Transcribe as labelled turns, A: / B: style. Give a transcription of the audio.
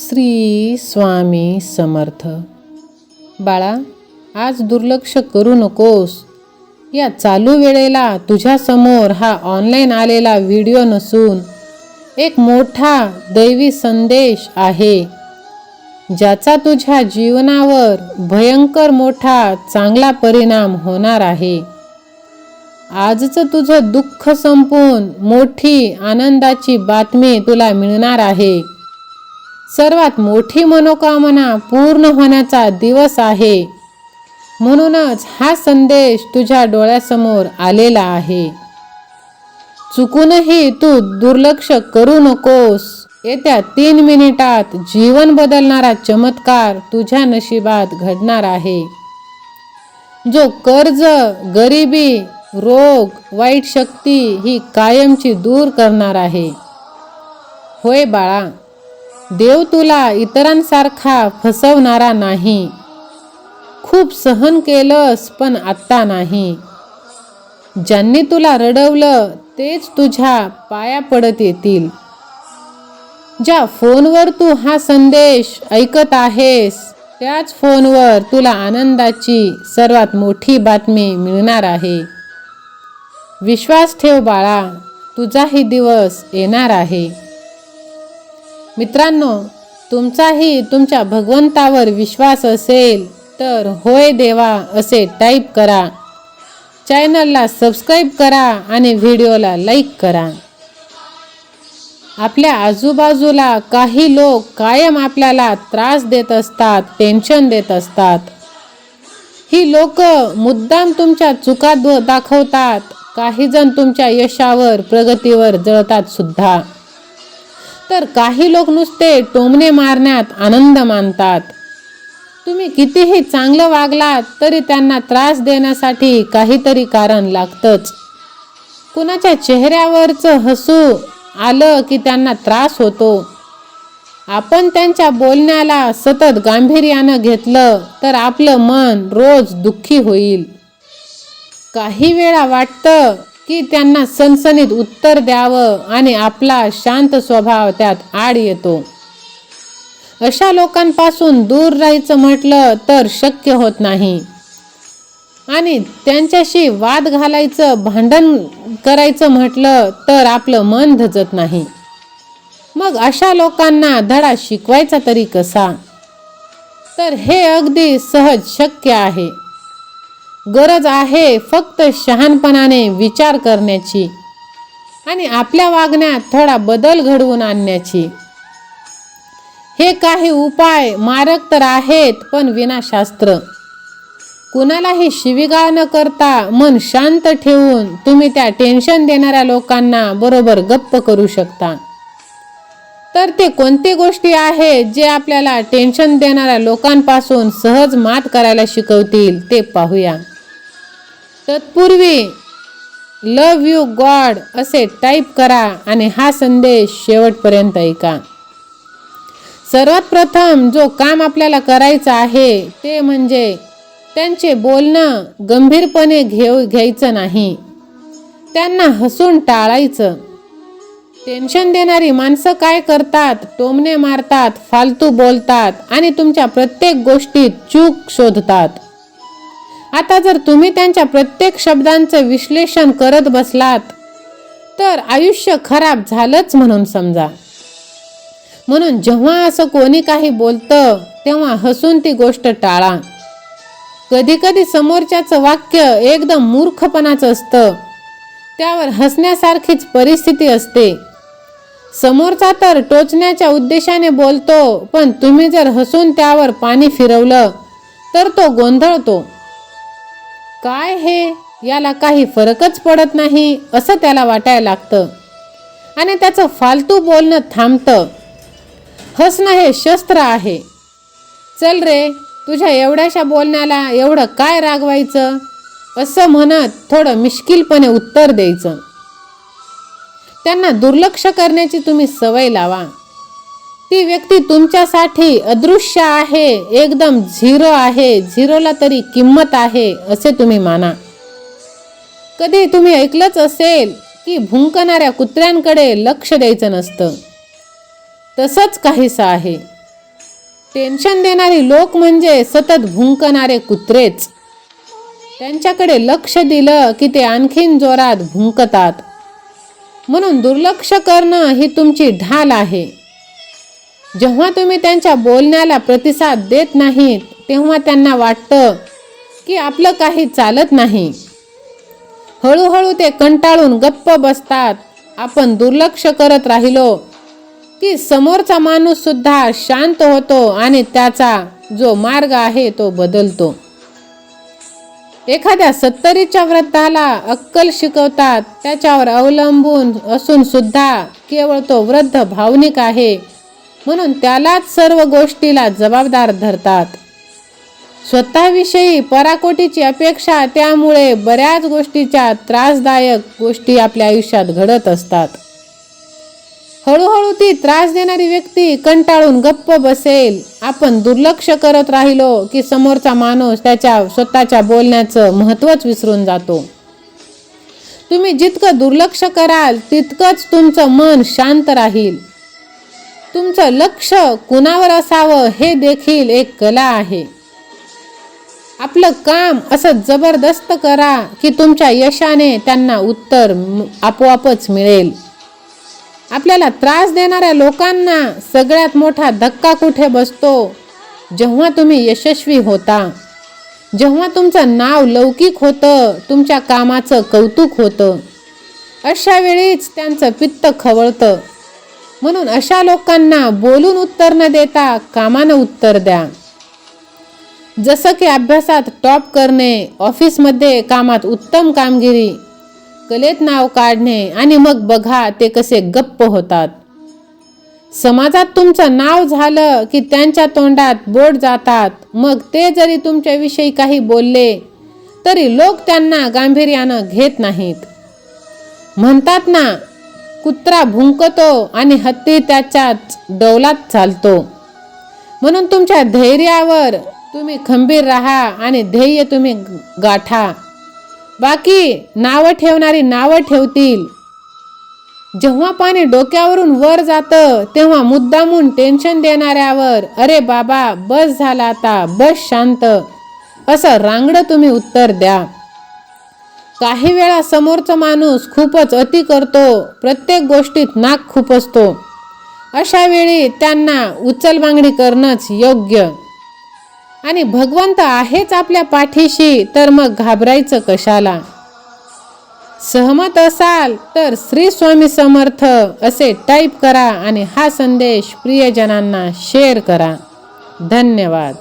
A: श्री स्वामी समर्थ. बाळा आज दुर्लक्ष करू नकोस. या चालू वेळेला तुझ्यासमोर हा ऑनलाईन आलेला व्हिडिओ नसून एक मोठा दैवी संदेश आहे. ज्याचा तुझ्या जीवनावर भयंकर मोठा चांगला परिणाम होणार आहे. आजचं तुझं दुःख संपून मोठी आनंदाची बातमी तुला मिळणार आहे. सर्वात मोठी मनोकामना पूर्ण होण्याचा दिवस आहे. म्हणूनच हा संदेश तुझ्या डोळ्यासमोर आलेला आहे. चुकूनही तू दुर्लक्ष करू नकोस. येत्या तीन मिनिटात जीवन बदलणारा चमत्कार तुझ्या नशिबात घडणार आहे. जो कर्ज गरिबी रोग वाईट शक्ती ही कायमची दूर करणार आहे. होय बाळा देव तुला इतरांसारखा फसवणारा नाही. खूप सहन केलंस पण आत्ता नाही. ज्यांनी तुला रडवलं तेच तुझ्या पाया पडत येतील. ज्या फोनवर तू हा संदेश ऐकत आहेस त्याच फोनवर तुला आनंदाची सर्वात मोठी बातमी मिळणार आहे. विश्वास ठेव बाळा तुझाही दिवस येणार आहे. मित्रांनो तुमचाही तुमच्या भगवंतावर विश्वास असेल तर होय देवा असे टाईप करा. चॅनलला सबस्क्राईब करा आणि व्हिडिओला लाईक करा. आपल्या आजूबाजूला काही लोक कायम आपल्याला त्रास देत असतात टेन्शन देत असतात. ही लोक मुद्दाम तुमच्या चुका दाखवतात काही जण तुमच्या यशावर प्रगतीवर जळतात सुद्धा. तर काही लोक नुसते टोमणे मारण्यात आनंद मानतात. तुम्ही कितीही चांगलं वागलात तरी त्यांना त्रास देण्यासाठी काहीतरी कारण लागतंच. कुणाच्या चेहऱ्यावरचं हसू आलं की त्यांना त्रास होतो. आपण त्यांच्या बोलण्याला सतत गांभीर्यानं घेतलं तर आपलं मन रोज दुःखी होईल. काही वेळा वाटतं की त्यांना सणसणीत उत्तर द्यावं आणि आपला शांत स्वभाव त्यात आड येतो. अशा लोकांपासून दूर राहायचं म्हटलं तर शक्य होत नाही. आणि त्यांच्याशी वाद घालायचं भांडण करायचं म्हटलं तर आपलं मन धजत नाही. मग अशा लोकांना धडा शिकवायचा तरी कसा? तर हे अगदी सहज शक्य आहे. गरज आहे फक्त शहाणपणाने विचार करण्याची आणि आपल्या वागण्यात थोडा बदल घडवून आणण्याची. हे काही उपाय मारक तर आहेत पण विनाशास्त्र. कुणालाही शिवीगाळ न करता मन शांत ठेवून तुम्ही त्या टेन्शन देणाऱ्या लोकांना बरोबर गप्प करू शकता. तर ते कोणती गोष्टी आहेत जे आपल्याला टेन्शन देणाऱ्या लोकांपासून सहज मात करायला शिकवतील ते पाहूया. तत्पूर्वी लव यू गॉड असे टाईप करा आणि हा संदेश शेवटपर्यंत ऐका. सर्वात प्रथम जो काम आपल्याला करायचं आहे ते म्हणजे त्यांचे बोलणं गंभीरपणे घेऊ घ्यायचं नाही. त्यांना हसून टाळायचं. टेन्शन देणारी माणसं काय करतात? टोमणे मारतात फालतू बोलतात आणि तुमच्या प्रत्येक गोष्टीत चूक शोधतात. आता जर तुम्ही त्यांच्या प्रत्येक शब्दांचं विश्लेषण करत बसलात तर आयुष्य खराब झालंच म्हणून समजा. म्हणून जेव्हा असं कोणी काही बोलतं तेव्हा हसून ती गोष्ट टाळा. कधी कधी समोरच्याचं वाक्य एकदम मूर्खपणाचं असतं. त्यावर हसण्यासारखीच परिस्थिती असते. समोरचा तर टोचण्याच्या उद्देशाने बोलतो पण तुम्ही जर हसून त्यावर पाणी फिरवलं तर तो गोंधळतो. काय हे? याला काही फरकच पडत नाही असं त्याला वाटायला लागतं. आणि त्याचं फालतू बोलणं थांबतं. हसणं हे शस्त्र आहे. चल रे तुझ्या एवढ्याशा बोलण्याला एवढं काय रागवायचं? असं म्हणत थोडं मिश्किलपणे उत्तर द्यायचं. त्यांना दुर्लक्ष करण्याची तुम्ही सवय लावा. ती व्यक्ती तुमच्यासाठी अदृश्य आहे एकदम झिरो आहे झिरोला तरी किंमत आहे असे तुम्ही माना. कधी तुम्ही ऐकलंच असेल की भुंकणाऱ्या कुत्र्यांकडे लक्ष द्यायचं नसतं. तसंच काहीसं आहे. टेन्शन देणारी लोक म्हणजे सतत भुंकणारे कुत्रेच. त्यांच्याकडे लक्ष दिलं की ते आणखीन जोरात भुंकतात. म्हणून दुर्लक्ष करणं ही तुमची ढाल आहे. जेव्हा तुम्ही त्यांच्या बोलण्याला प्रतिसाद देत नाहीत तेव्हा त्यांना वाटतं की आपलं काही चालत नाही. हळूहळू ते कंटाळून गप्प बसतात. आपण दुर्लक्ष करत राहिलो की समोरचा माणूससुद्धा शांत होतो आणि त्याचा जो मार्ग आहे तो बदलतो. एखाद्या सत्तरीच्या वृद्धाला अक्कल शिकवतात त्याच्यावर अवलंबून असून सुद्धा केवळ तो वृद्ध भावनिक आहे. म्हणून त्यालाच सर्व गोष्टीला जबाबदार धरतात. स्वतःविषयी पराकोटीची अपेक्षा त्यामुळे बऱ्याच गोष्टीच्या त्रासदायक गोष्टी आपल्या आयुष्यात घडत असतात. हळूहळू ती त्रास देणारी व्यक्ती कंटाळून गप्प बसेल. आपण दुर्लक्ष करत राहिलो की समोरचा माणूस त्याच्या स्वतःच्या बोलण्याचं महत्त्वच विसरून जातो. तुम्ही जितकं दुर्लक्ष कराल तितकंच तुमचं मन शांत राहील. तुमचं लक्ष कुणावर असावं हे देखील एक कला आहे. आपलं काम असं जबरदस्त करा की तुमच्या यशाने त्यांना उत्तर आपोआपच मिळेल. आपल्याला त्रास देणाऱ्या लोकांना सगळ्यात मोठा धक्का कुठे बसतो? जेव्हा तुम्ही यशस्वी होता जेव्हा तुमचं नाव लौकिक होतं तुमच्या कामाचं कौतुक होतं अशा वेळीच त्यांचं पित्त खवळतं. म्हणून अशा लोकांना बोलून उत्तर न देता कामानं उत्तर द्या. जसं की अभ्यासात टॉप करणे ऑफिसमध्ये कामात उत्तम कामगिरी कलेत नाव काढणे आणि मग बघा ते कसे गप्प होतात. समाजात तुमचं नाव झालं की त्यांच्या तोंडात बोट जातात. मग ते जरी तुमच्याविषयी काही बोलले तरी लोक त्यांना गांभीर्यानं घेत नाहीत. म्हणतात ना कुत्रा भुंकतो आणि हत्ती त्याच्याच डौलात चालतो. म्हणून तुमच्या धैर्यावर तुम्ही खंबीर राहा आणि ध्येय तुम्ही गाठा. बाकी नावं ठेवणारी नावं ठेवतील. जेव्हा पाणी डोक्यावरून वर जातं तेव्हा मुद्दामून टेन्शन देणाऱ्यावर अरे बाबा बस झाला आता बस शांत. असं रांगडं तुम्ही उत्तर द्या. काही वेळा समोरचा माणूस खूपच अति करतो प्रत्येक गोष्टीत नाक खुपसतो अशा वेळी त्यांना उचलबांगडी करणंच योग्य. आणि भगवंत आहेच आपल्या पाठीशी तर मग घाबरायचं कशाला? सहमत असाल तर श्री स्वामी समर्थ असे टाईप करा आणि हा संदेश प्रियजनांना शेअर करा. धन्यवाद.